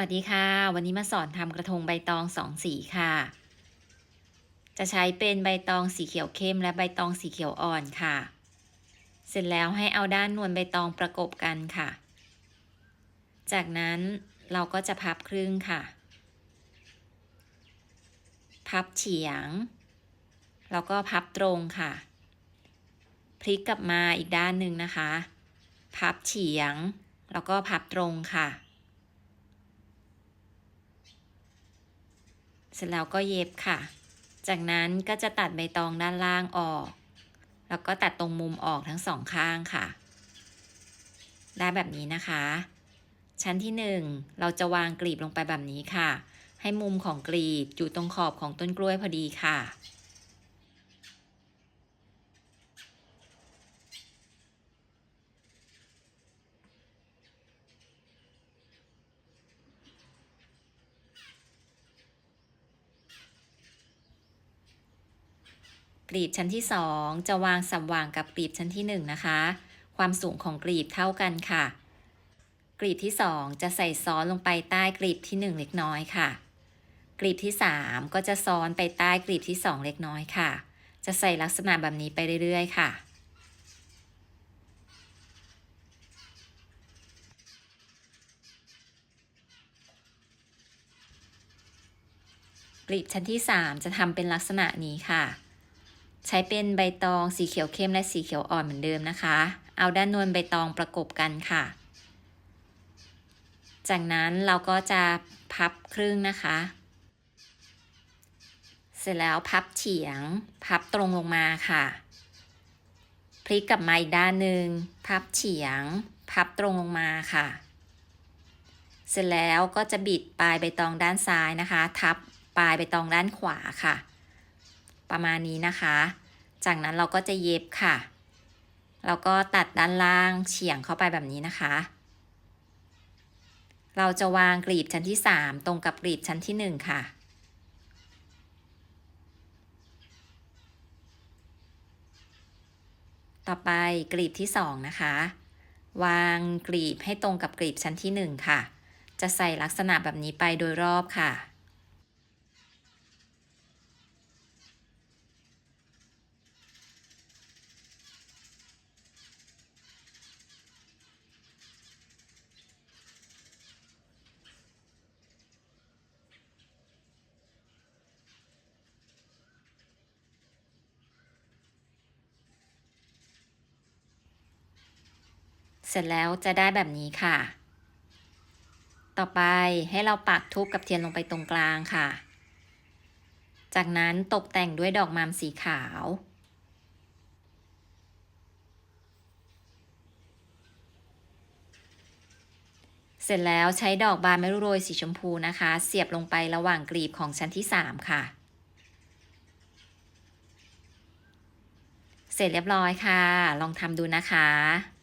วัสดีค่ะ วันนี้มาสอนทำกระทงใบตองสองสีค่ะ จะใช้เป็นใบตองสีเขียวเข้มและใบตองสีเขียวอ่อนค่ะ เสร็จแล้วให้เอาด้านนวลใบตองประกบกันค่ะ จากนั้นเราก็จะพับครึ่งค่ะ พับเฉียง แล้วก็พับตรงค่ะ พลิกกลับมาอีกด้านหนึ่งนะคะ พับเฉียง แล้วก็พับตรงค่ะ เสร็จแล้วก็เย็บค่ะ จากนั้นก็จะตัดใบตองด้านล่างออก แล้วก็ตัดตรงมุมออกทั้งสองข้างค่ะ ได้แบบนี้นะคะ ชั้นที่หนึ่งเราจะวางกลีบลงไปแบบนี้ค่ะ ให้มุมของกลีบอยู่ตรงขอบของต้นกล้วยพอดีค่ะ กลีบชั้นที่ 2 จะวางสับวางกับกลีบชั้นที่ 1 นะคะ ความสูงของกลีบเท่ากันค่ะ กลีบที่ 2 จะใส่ซ้อนลงไปใต้กลีบที่ 1 เล็กน้อยค่ะ กลีบที่ 3 ก็จะซ้อนไปใต้กลีบที่ 2 เล็กน้อยค่ะ จะใส่ลักษณะแบบนี้ไปเรื่อยๆ ค่ะกลีบชั้นที่ 3 จะทำเป็นลักษณะนี้ค่ะ ใช้เป็นใบตองสีเขียวเข้มและสีเขียวอ่อนเหมือนเดิมนะคะ เอาด้านนวลใบตองประกบกันค่ะ จากนั้นเราก็จะพับครึ่งนะคะ เสร็จแล้วพับเฉียง พับตรงลงมาค่ะ พลิกกลับมาอีกด้านหนึ่งพับเฉียง พับตรงลงมาค่ะ เสร็จแล้วก็จะบิดปลายใบตองด้านซ้ายนะคะ ทับปลายใบตองด้านขวาค่ะ ประมาณนี้นะคะ จากนั้นเราก็จะเย็บค่ะ แล้วก็ตัดด้านล่างเฉียงเข้าไปแบบนี้นะคะ เราจะวางกลีบชั้นที่ 3 ตรงกับกลีบชั้นที่ 1 ค่ะต่อไปกลีบที่ 2 นะคะ วางกลีบให้ตรงกับกลีบชั้นที่ 1 ค่ะ จะใส่ลักษณะแบบนี้ไปโดยรอบค่ะ ร็จแล้วจะได้แบบนี้ค่ะ ต่อไปให้เราปักทูบกับเทียนลงไปตรงกลางค่ะ จากนั้นตกแต่งด้วยดอกมามสีขาว เสร็จแล้วใช้ดอกบานไม่รู้โรยสีชมพูนะคะ เสียบลงไประหว่างกลีบของชั้นที่ 3 ค่ะ เสร็จเรียบร้อยค่ะ ลองทำดูนะคะ